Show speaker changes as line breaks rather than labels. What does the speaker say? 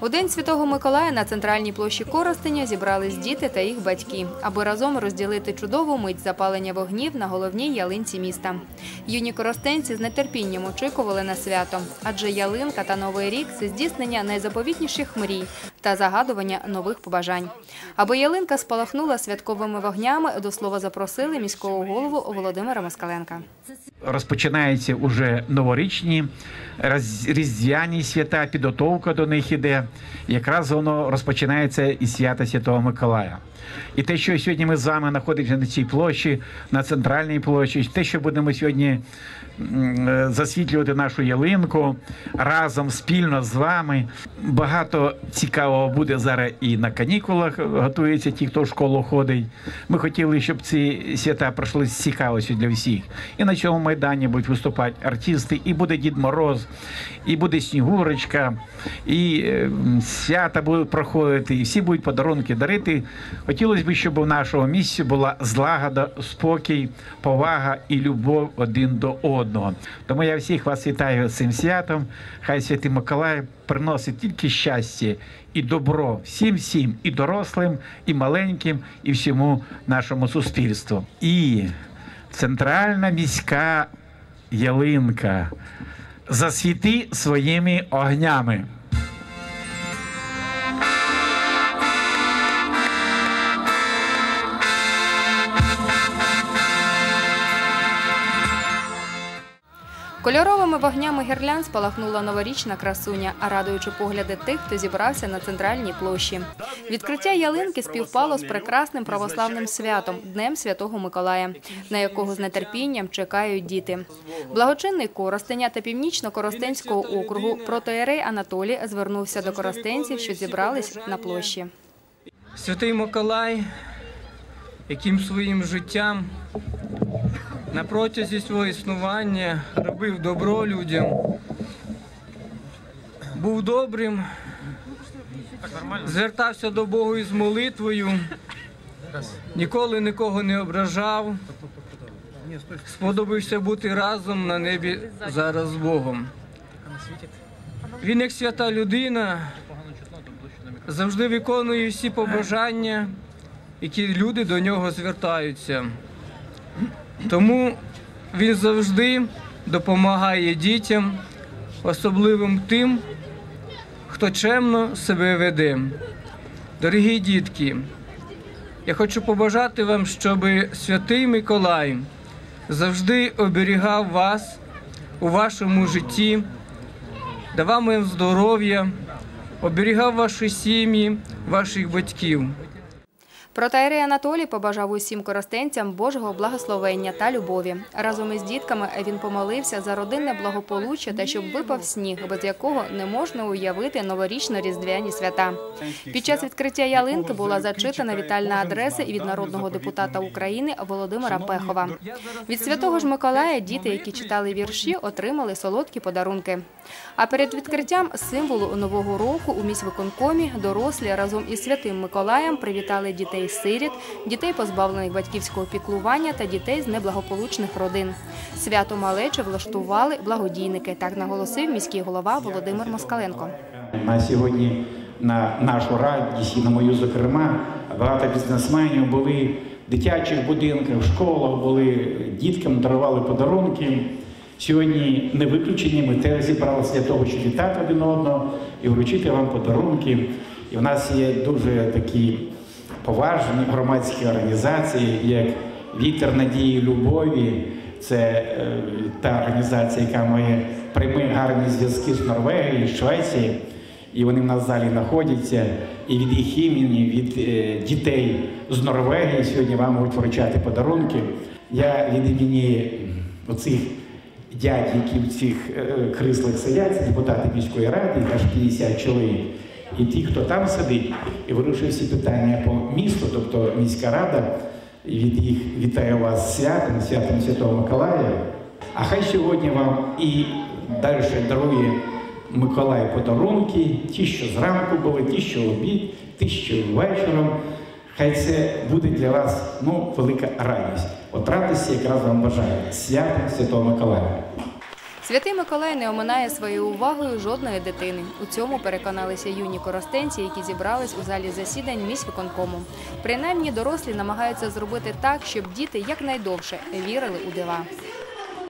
У день Святого Миколая на центральній площі Коростеня зібрались діти та їх батьки, аби разом розділити чудову мить запалення вогнів на головній ялинці міста. Юні коростенці з нетерпінням очікували на свято, адже ялинка та новий рік це здійснення найзаповітніших мрій та загадування нових побажань. Аби ялинка спалахнула святковими вогнями, до слова запросили міського голову Володимира Москаленка.
розпочинаються уже новорічні різдвяні свята, підготовка до них іде. Якраз воно розпочинається із свята Святого Миколая. І те, що сьогодні ми з вами знаходимося на цій площі, на центральній площі, те, що будемо сьогодні е, засвітлювати нашу ялинку разом спільно з вами. Багато цікавого буде зараз і на канікулах готуються ті, хто в школу ходить. Ми хотіли, щоб ці свята пройшли з цікавістю для всіх. І на цьому майдані будуть виступати артисти, і буде Дід Мороз, і буде Снігурочка, і е, свята будуть проходити, і всі будуть подарунки дарити. Хотілося б, щоб у нашого місці була злагода, спокій, повага і любов один до одного. Тому я всіх вас вітаю з цим святом. Хай Святий Миколай приносить тільки щастя і добро всім всім, і дорослим, і маленьким, і всьому нашому суспільству. І центральна міська ялинка засвіти своїми огнями.
Кольоровими вогнями гірлянд спалахнула новорічна красуня, а радуючи погляди тих, хто зібрався на центральній площі. Відкриття ялинки співпало з прекрасним православним святом Днем Святого Миколая, на якого з нетерпінням чекають діти. Благочинний Коростеня та північно-коростенського округу протоєрей Анатолій звернувся до коростенців, що зібрались на площі.
Святий Миколай, яким своїм життям на протязі свого існування робив добро людям, був добрим, звертався до Бога із молитвою, ніколи нікого не ображав, сподобався бути разом на небі зараз з Богом. Він як свята людина завжди виконує всі побажання, які люди до нього звертаються. Тому він завжди допомагає дітям, особливим тим, хто чемно себе веде. Дорогі дітки, я хочу побажати вам, щоб святий Миколай завжди оберігав вас у вашому житті, давав вам здоров'я, оберігав ваші сім'ї, ваших батьків.
Протаєрей Анатолій побажав усім коростенцям Божого благословення та любові. Разом із дітками він помолився за родинне благополуччя та щоб випав сніг, без якого не можна уявити новорічно-різдвяні свята. Під час відкриття ялинки була зачитана вітальна адреса і від народного депутата України Володимира Пехова. Від святого ж Миколая діти, які читали вірші, отримали солодкі подарунки. А перед відкриттям символу нового року у міськвиконкомі дорослі разом із святим Миколаєм привітали дітей сиріт, дітей позбавлених батьківського піклування та дітей з неблагополучних родин. Свято малече влаштували благодійники. Так наголосив міський голова Володимир Москаленко.
На сьогодні на нашу радість і на мою, зокрема, багато бізнесменів були в дитячих будинках, в школах, були діткам дарували подарунки. Сьогодні не виключені, ми теж зібралися для того, щоб вітати один одного і вручити вам подарунки. І в нас є дуже такі поважні громадські організації, як Вітер надії любові. Це е, та організація, яка має прямі гарні зв'язки з Норвегією, Швецією. І вони в нас залі знаходяться. І від їх імені, від е, дітей з Норвегії сьогодні вам будуть вручати подарунки. Я від імені оцих дядь, які в цих е, кріслах сидять, депутати міської ради, аж 50 чоловік. І ті, хто там сидить, і вирішує всі питання по місту, тобто міська рада, від їх вітаю вас святом, святом Святого Миколая. А хай сьогодні вам і далі дарує Миколай подарунки, ті, що зранку були, ті, що обід, ті, що вечором. Хай це буде для вас ну, велика радість. От радості якраз вам бажаю. Святом Святого Миколая.
Святий Миколай не оминає своєю увагою жодної дитини. У цьому переконалися юні коростенці, які зібрались у залі засідань міськвиконкому. Принаймні дорослі намагаються зробити так, щоб діти якнайдовше вірили у дива.